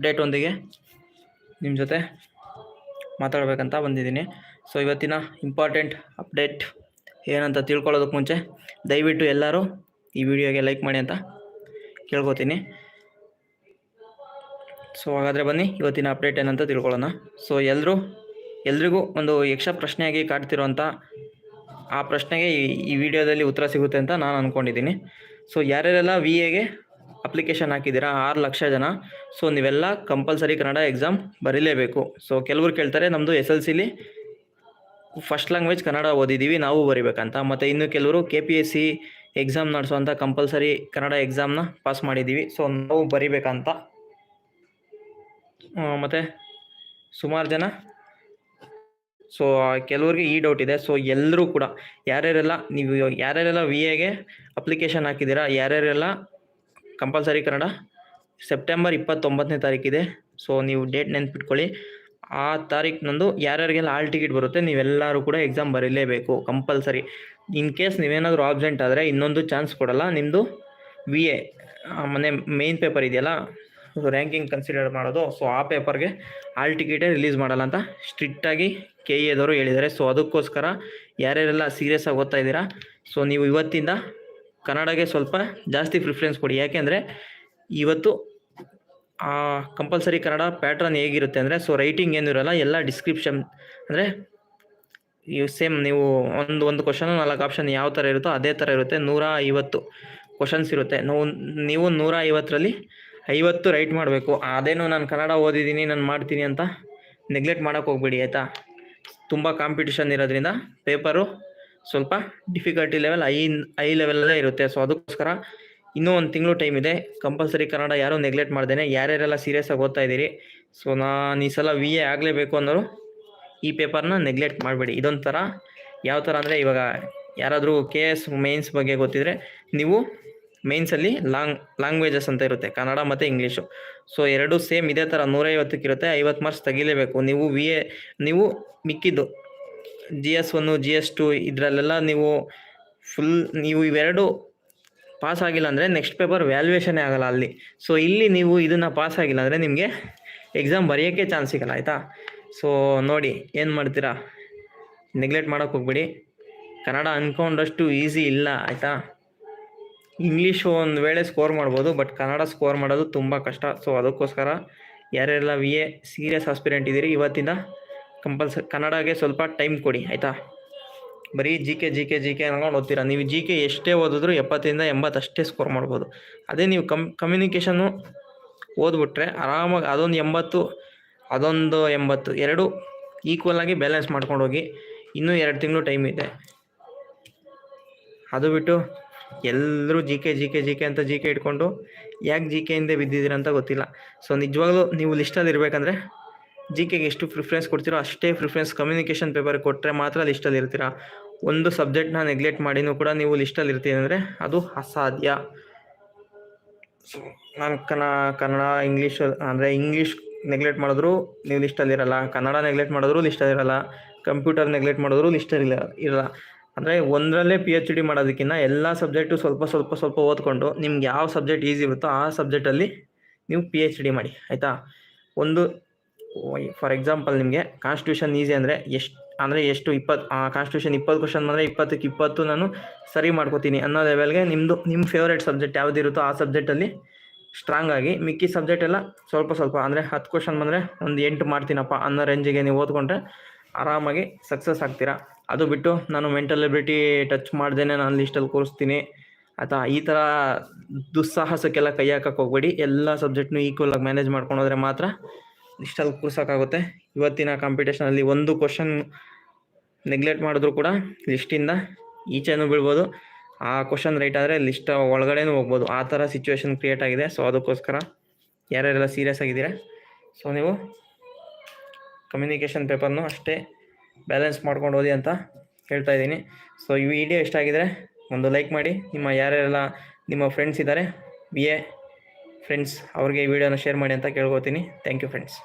ಅಪ್ಡೇಟೊಂದಿಗೆ ನಿಮ್ಮ ಜೊತೆ ಮಾತಾಡಬೇಕಂತ ಬಂದಿದ್ದೀನಿ. ಸೊ ಇವತ್ತಿನ ಇಂಪಾರ್ಟೆಂಟ್ ಅಪ್ಡೇಟ್ ಏನಂತ ತಿಳ್ಕೊಳ್ಳೋದಕ್ಕೆ ಮುಂಚೆ ದಯವಿಟ್ಟು ಎಲ್ಲರೂ ಈ ವಿಡಿಯೋಗೆ ಲೈಕ್ ಮಾಡಿ ಅಂತ ಕೇಳ್ಕೊತೀನಿ. ಸೊ ಹಾಗಾದರೆ ಬನ್ನಿ, ಇವತ್ತಿನ ಅಪ್ಡೇಟ್ ಏನಂತ ತಿಳ್ಕೊಳ್ಳೋಣ. ಸೊ ಎಲ್ಲರೂ ಎಲ್ರಿಗೂ ಒಂದು ಯಕ್ಷ ಪ್ರಶ್ನೆಯಾಗಿ ಕಾಡ್ತಿರೋಂಥ ಆ ಪ್ರಶ್ನೆಗೆ ಈ ವಿಡಿಯೋದಲ್ಲಿ ಉತ್ತರ ಸಿಗುತ್ತೆ ಅಂತ ನಾನು ಅಂದ್ಕೊಂಡಿದ್ದೀನಿ ಸೊ ಯಾರ್ಯಾರೆಲ್ಲ ವಿ ಎಗೆ ಅಪ್ಲಿಕೇಶನ್ ಹಾಕಿದ್ದೀರಾ? ಆರು ಲಕ್ಷ ಜನ. ಸೊ ನೀವೆಲ್ಲ ಕಂಪಲ್ಸರಿ ಕನ್ನಡ ಎಕ್ಸಾಮ್ ಬರೀಲೇಬೇಕು. ಸೊ ಕೆಲವರು ಕೇಳ್ತಾರೆ ನಮ್ಮದು ಎಸ್ ಎಲ್ ಸಿಲಿ ಫಸ್ಟ್ ಲ್ಯಾಂಗ್ವೇಜ್ ಕನ್ನಡ ಓದಿದ್ದೀವಿ ನಾವು ಬರಿಬೇಕಂತ. ಮತ್ತು ಇನ್ನು ಕೆಲವರು K P S C exam ನಡೆಸುವಂಥ compulsory Kannada ಎಕ್ಸಾಮ್ನ ಪಾಸ್ ಮಾಡಿದ್ದೀವಿ ಸೊ ನಾವು ಬರಿಬೇಕಂತ. ಮತ್ತು ಸುಮಾರು ಜನ? ಸೊ ಕೆಲವ್ರಿಗೆ ಈ ಡೌಟ್ ಇದೆ. ಸೊ ಎಲ್ಲರೂ ಕೂಡ, ಯಾರ್ಯಾರೆಲ್ಲ ನೀವು, ಯಾರ್ಯಾರೆಲ್ಲ ವಿ ಎಗೆ ಅಪ್ಲಿಕೇಶನ್ ಹಾಕಿದ್ದೀರಾ, ಯಾರ್ಯಾರೆಲ್ಲ ಕಂಪಲ್ಸರಿ ಕನ್ನಡ. ಸೆಪ್ಟೆಂಬರ್ ಇಪ್ಪತ್ತೊಂಬತ್ತನೇ ತಾರೀಕಿದೆ. ಸೊ ನೀವು ಡೇಟ್ ನೆನ್ಪಿಟ್ಕೊಳ್ಳಿ. ಆ ತಾರೀಕಿನಂದು ಯಾರ್ಯಾರಿಗೆಲ್ಲ ಆಲ್ ಟಿಕೆಟ್ ಬರುತ್ತೆ, ನೀವೆಲ್ಲರೂ ಕೂಡ ಎಕ್ಸಾಮ್ ಬರೀಲೇಬೇಕು, ಕಂಪಲ್ಸರಿ. ಇನ್ ಕೇಸ್ ನೀವೇನಾದರೂ ಆಬ್ಸೆಂಟ್ ಆದರೆ ಇನ್ನೊಂದು ಚಾನ್ಸ್ ಕೊಡಲ್ಲ. ನಿಮ್ಮದು ವಿ ಎ ಮನೆ ಮೇಯ್ನ್ ಪೇಪರ್ ಇದೆಯಲ್ಲ ರ್ಯಾಂಕಿಂಗ್ ಕನ್ಸಿಡರ್ ಮಾಡೋದು. ಸೊ ಆ ಪೇಪರ್ಗೆ ಆಲ್ ಟಿಕೆಟೇ ರಿಲೀಸ್ ಮಾಡಲ್ಲ ಅಂತ ಸ್ಟ್ರಿಕ್ಟಾಗಿ ಕೆ ಎದವರು ಹೇಳಿದ್ದಾರೆ. ಸೊ ಅದಕ್ಕೋಸ್ಕರ ಯಾರ್ಯಾರೆಲ್ಲ ಸೀರಿಯಸ್ ಆಗಿ ಓದ್ತಾ ಇದ್ದೀರಾ ಸೊ ನೀವು ಇವತ್ತಿಂದ ಕನ್ನಡಗೆ ಸ್ವಲ್ಪ ಜಾಸ್ತಿ ಪ್ರಿಫರೆನ್ಸ್ ಕೊಡಿ. ಯಾಕೆಂದರೆ ಇವತ್ತು ಕಂಪಲ್ಸರಿ ಕನ್ನಡ ಪ್ಯಾಟ್ರನ್ ಹೇಗಿರುತ್ತೆ ಅಂದರೆ ಸೊ ರೈಟಿಂಗ್ ಏನಿರಲ್ಲ ಎಲ್ಲ ಡಿಸ್ಕ್ರಿಪ್ಷನ್ ಅಂದರೆ ಇವು ಸೇಮ್ ನೀವು ಒಂದು ಒಂದು ಕ್ವಶನ್ ನಾಲ್ಕು ಆಪ್ಷನ್ ಯಾವ ಥರ ಇರುತ್ತೋ ಅದೇ ಥರ ಇರುತ್ತೆ. ನೂರ ಐವತ್ತು ಕ್ವಶನ್ಸ್ ಇರುತ್ತೆ. ನಾವು, ನೀವು ನೂರ ಐವತ್ತರಲ್ಲಿ ಐವತ್ತು ರೈಟ್ ಮಾಡಬೇಕು. ಅದೇನು ನಾನು ಕನ್ನಡ ಓದಿದ್ದೀನಿ, ನಾನು ಮಾಡ್ತೀನಿ ಅಂತ ನೆಗ್ಲೆಕ್ಟ್ ಮಾಡೋಕ್ಕೆ ಹೋಗ್ಬೇಡಿ, ಆಯಿತಾ? ತುಂಬ ಕಾಂಪಿಟಿಷನ್ ಇರೋದ್ರಿಂದ ಪೇಪರು ಸ್ವಲ್ಪ ಡಿಫಿಕಲ್ಟಿ ಲೆವೆಲ್ ಐ ಐ ಲೆವೆಲಲ್ಲೇ ಇರುತ್ತೆ. ಸೊ ಅದಕ್ಕೋಸ್ಕರ ಇನ್ನೂ ಒಂದು ತಿಂಗಳು ಟೈಮ್ ಇದೆ. ಕಂಪಲ್ಸರಿ ಕನ್ನಡ ಯಾರೂ ನೆಗ್ಲೆಕ್ಟ್ ಮಾಡ್ದೇನೆ, ಯಾರ್ಯಾರೆಲ್ಲ ಸೀರಿಯಸ್ ಆಗಿ ಓದ್ತಾ ಇದ್ದೀರಿ ಸೊ ನಾನು ಈ ಸಲ ವಿ ಎ ಆಗಲೇಬೇಕು ಅನ್ನೋರು ಈ ಪೇಪರ್ನ ನೆಗ್ಲೆಕ್ಟ್ ಮಾಡಬೇಡಿ. ಇದೊಂಥರ ಯಾವ ಥರ ಅಂದರೆ ಇವಾಗ ಯಾರಾದರೂ ಕೆ ಎಸ್ ಮೇನ್ಸ್ ಬಗ್ಗೆ ಗೊತ್ತಿದ್ರೆ ನೀವು ಮೇನ್ಸಲ್ಲಿ ಲಾಂಗ್ ಲ್ಯಾಂಗ್ವೇಜಸ್ ಅಂತ ಇರುತ್ತೆ, ಕನ್ನಡ ಮತ್ತು ಇಂಗ್ಲೀಷು ಸೊ ಎರಡು ಸೇಮ್ ಇದೇ ಥರ ನೂರೈವತ್ತಕ್ಕಿರುತ್ತೆ ಐವತ್ತು ಮಾರ್ಕ್ಸ್ ತೆಗಿಲೇಬೇಕು. ನೀವು ವಿ ಎ ನೀವು ಮಿಕ್ಕಿದ್ದು. G S one G S two ಇದರಲ್ಲೆಲ್ಲ ನೀವು ಫುಲ್ ನೀವು ಇವೆರಡು ಪಾಸ್ ಆಗಿಲ್ಲ ಅಂದರೆ ನೆಕ್ಸ್ಟ್ ಪೇಪರ್ ವ್ಯಾಲ್ಯೂಯೇಷನೇ ಆಗಲ್ಲ ಅಲ್ಲಿ. ಸೊ ಇಲ್ಲಿ ನೀವು ಇದನ್ನು ಪಾಸ್ ಆಗಿಲ್ಲ ಅಂದರೆ ನಿಮಗೆ ಎಕ್ಸಾಮ್ ಬರೆಯೋಕ್ಕೆ ಚಾನ್ಸ್ ಸಿಗಲ್ಲ, ಆಯಿತಾ? ಸೊ ನೋಡಿ, ಏನು ಮಾಡ್ತೀರಾ? ನೆಗ್ಲೆಕ್ಟ್ ಮಾಡೋಕ್ಕೆ ಹೋಗ್ಬೇಡಿ. ಕನ್ನಡ ಅಂದ್ಕೊಂಡಷ್ಟು ಈಸಿ ಇಲ್ಲ, ಆಯಿತಾ? ಇಂಗ್ಲೀಷು ಒಂದು ವೇಳೆ ಸ್ಕೋರ್ ಮಾಡ್ಬೋದು ಬಟ್ ಕನ್ನಡ ಸ್ಕೋರ್ ಮಾಡೋದು ತುಂಬ ಕಷ್ಟ. ಸೊ ಅದಕ್ಕೋಸ್ಕರ ಯಾರ್ಯಾರೆಲ್ಲ ವಿ ಎ ಸೀರಿಯಸ್ ಆಸ್ಪಿರೆಂಟ್ ಇದ್ದೀರಿ, ಇವತ್ತಿಂದ ಕಂಪಲ್ಸರಿ ಕನ್ನಡಗೆ ಸ್ವಲ್ಪ ಟೈಮ್ ಕೊಡಿ, ಆಯಿತಾ? ಬರೀ G K G K G K ಅನ್ಕೊಂಡು ಓದ್ತೀರಾ? ನೀವು ಜಿ ಕೆ ಎಷ್ಟೇ ಓದಿದ್ರು ಎಪ್ಪತ್ತರಿಂದ ಎಂಬತ್ತು ಅಷ್ಟೇ ಸ್ಕೋರ್ ಮಾಡ್ಬೋದು. ಅದೇ ನೀವು ಕಮ್ ಕಮ್ಯುನಿಕೇಷನ್ನು ಓದ್ಬಿಟ್ರೆ ಆರಾಮಾಗಿ ಅದೊಂದು ಎಂಬತ್ತು ಅದೊಂದು ಎಂಬತ್ತು, ಎರಡು ಈಕ್ವಲಾಗಿ ಬ್ಯಾಲೆನ್ಸ್ ಮಾಡ್ಕೊಂಡು ಹೋಗಿ ಇನ್ನೂ ಎರಡು ತಿಂಗಳು ಟೈಮ್ ಇದೆ. ಅದು ಬಿಟ್ಟು ಎಲ್ಲರೂ G K G K G K ಅಂತ ಜಿ ಕೆ ಇಟ್ಕೊಂಡು ಯಾಕೆ ಜಿ ಕೆ ಹಿಂದೆ ಬಿದ್ದಿದ್ದೀರ ಅಂತ ಗೊತ್ತಿಲ್ಲ. ಸೊ ನಿಜವಾಗ್ಲೂ ನೀವು ಲಿಸ್ಟಲ್ಲಿ ಇರಬೇಕಂದ್ರೆ ಜಿ ಕೆಗೆ ಎಷ್ಟು ಪ್ರಿಫರೆನ್ಸ್ ಕೊಡ್ತೀರೋ ಅಷ್ಟೇ ಪ್ರಿಫರೆನ್ಸ್ ಕಮ್ಯುನಿಕೇಷನ್ ಪೇಪರ್ ಕೊಟ್ಟರೆ ಮಾತ್ರ ಲಿಸ್ಟಲ್ಲಿ ಇರ್ತೀರಾ? ಒಂದು ಸಬ್ಜೆಕ್ಟ್ನ ನೆಗ್ಲೆಕ್ಟ್ ಮಾಡಿನೂ ಕೂಡ ನೀವು ಲಿಸ್ಟಲ್ಲಿ ಇರ್ತೀರಿ ಅಂದರೆ ಅದು ಅಸಾಧ್ಯ. ನಾನು ಕನ್ನ ಕನ್ನಡ ಇಂಗ್ಲೀಷ್ ಅಂದರೆ ಇಂಗ್ಲೀಷ್ ನೆಗ್ಲೆಕ್ಟ್ ಮಾಡಿದ್ರು ನೀವು ಲಿಸ್ಟಲ್ಲಿ ಇರಲ್ಲ. ಕನ್ನಡ ನೆಗ್ಲೆಕ್ಟ್ ಮಾಡಿದ್ರು ಲಿಸ್ಟಲ್ಲಿ ಇರಲ್ಲ. ಕಂಪ್ಯೂಟರ್ ನೆಗ್ಲೆಕ್ಟ್ ಮಾಡಿದ್ರು ಲಿಸ್ಟಲ್ಲಿ ಇರಲ್ಲ. ಅಂದರೆ ಒಂದರಲ್ಲೇ ಪಿ ಎಚ್ ಡಿ ಮಾಡೋದಕ್ಕಿಂತ ಎಲ್ಲ ಸಬ್ಜೆಕ್ಟು ಸ್ವಲ್ಪ ಸ್ವಲ್ಪ ಸ್ವಲ್ಪ ಓದ್ಕೊಂಡು ನಿಮ್ಗೆ ಯಾವ ಸಬ್ಜೆಕ್ಟ್ ಈಸಿ ಇರುತ್ತೋ ಆ ಸಬ್ಜೆಕ್ಟಲ್ಲಿ ನೀವು ಪಿ ಎಚ್ ಡಿ ಮಾಡಿ, ಆಯಿತಾ? ಒಂದು ಫಾರ್ ಎಕ್ಸಾಂಪಲ್ ನಿಮಗೆ ಕಾನ್ಸ್ಟಿಟ್ಯೂಷನ್ ಈಸಿ ಅಂದರೆ ಎಷ್ಟು ಅಂದರೆ ಎಷ್ಟು ಇಪ್ಪತ್ತು ಕಾನ್ಸ್ಟಿಟ್ಯೂಷನ್ ಇಪ್ಪತ್ತು ಕ್ವಶನ್ ಬಂದರೆ ಇಪ್ಪತ್ತಕ್ಕೆ ಇಪ್ಪತ್ತು ನಾನು ಸರಿ ಮಾಡ್ಕೋತೀನಿ ಅನ್ನೋ ಲೆವೆಲ್ಗೆ ನಿಮ್ಮದು ನಿಮ್ಮ ಫೇವ್ರೇಟ್ ಸಬ್ಜೆಕ್ಟ್ ಯಾವುದಿರುತ್ತೋ ಆ ಸಬ್ಜೆಕ್ಟಲ್ಲಿ ಸ್ಟ್ರಾಂಗ್ ಆಗಿ, ಮಿಕ್ಕಿ ಸಬ್ಜೆಕ್ಟ್ ಎಲ್ಲ ಸ್ವಲ್ಪ ಸ್ವಲ್ಪ, ಅಂದರೆ ಹತ್ತು ಕ್ವಶನ್ ಬಂದರೆ ಒಂದು ಎಂಟು ಮಾಡ್ತೀನಪ್ಪ ಅನ್ನೋ ರೇಂಜಿಗೆ ನೀವು ಓದ್ಕೊಂಡ್ರೆ ಆರಾಮಾಗಿ ಸಕ್ಸಸ್ ಆಗ್ತೀರಾ. ಅದು ಬಿಟ್ಟು ನಾನು ಮೆಂಟಲ್ ಎಬಿಲಿಟಿ ಟಚ್ ಮಾಡ್ದೇನೆ ನಾನು ಲಿಸ್ಟಲ್ಲಿ ಕೂರಿಸ್ತೀನಿ. ಅಥವಾ ಈ ಥರ ದುಸ್ಸಾಹಸಕ್ಕೆಲ್ಲ ಕೈ ಹಾಕಕ್ಕೆ ಹೋಗ್ಬೇಡಿ. ಎಲ್ಲ ಸಬ್ಜೆಕ್ಟ್ನೂ ಈಕ್ವಲ್ ಆಗಿ ಮ್ಯಾನೇಜ್ ಮಾಡ್ಕೊಂಡೋದ್ರೆ ಮಾತ್ರ ಲಿಸ್ಟಲ್ಲಿ ಕೂರ್ಸೋಕ್ಕಾಗುತ್ತೆ. ಇವತ್ತಿನ ಕಾಂಪಿಟೇಷನಲ್ಲಿ ಒಂದು ಕ್ವಶನ್ ನೆಗ್ಲೆಕ್ಟ್ ಮಾಡಿದ್ರು ಕೂಡ ಲಿಸ್ಟಿಂದ ಈಚೆನೂ ಬೀಳ್ಬೋದು. ಆ ಕ್ವಶನ್ ರೈಟ್ ಆದರೆ ಲಿಸ್ಟ್ ಒಳಗಡೆನೂ ಹೋಗ್ಬೋದು. ಆ ಥರ ಸಿಚುವೇಶನ್ ಕ್ರಿಯೇಟ್ ಆಗಿದೆ. ಸೊ ಅದಕ್ಕೋಸ್ಕರ ಯಾರ್ಯಾರೆಲ್ಲ ಸೀರಿಯಸ್ ಆಗಿದ್ದೀರಾ? ಸೊ ನೀವು ಕಮ್ಯುನಿಕೇಷನ್ ಪೇಪರ್ನು ಅಷ್ಟೇ ಬ್ಯಾಲೆನ್ಸ್ ಮಾಡ್ಕೊಂಡು ಓದಿ ಅಂತ ಹೇಳ್ತಾ ಇದ್ದೀನಿ. ಸೊ ಈ ವಿಡಿಯೋ ಇಷ್ಟ ಒಂದು ಲೈಕ್ ಮಾಡಿ. ನಿಮ್ಮ ಯಾರ್ಯಾರೆಲ್ಲ ನಿಮ್ಮ ಫ್ರೆಂಡ್ಸ್ ಇದ್ದಾರೆ ಬಿ ಎ ಫ್ರೆಂಡ್ಸ್ ಅವ್ರಿಗೆ ಈ ವಿಡಿಯೋನ ಶೇರ್ ಮಾಡಿ ಅಂತ ಕೇಳ್ಕೊತೀನಿ. Thank you friends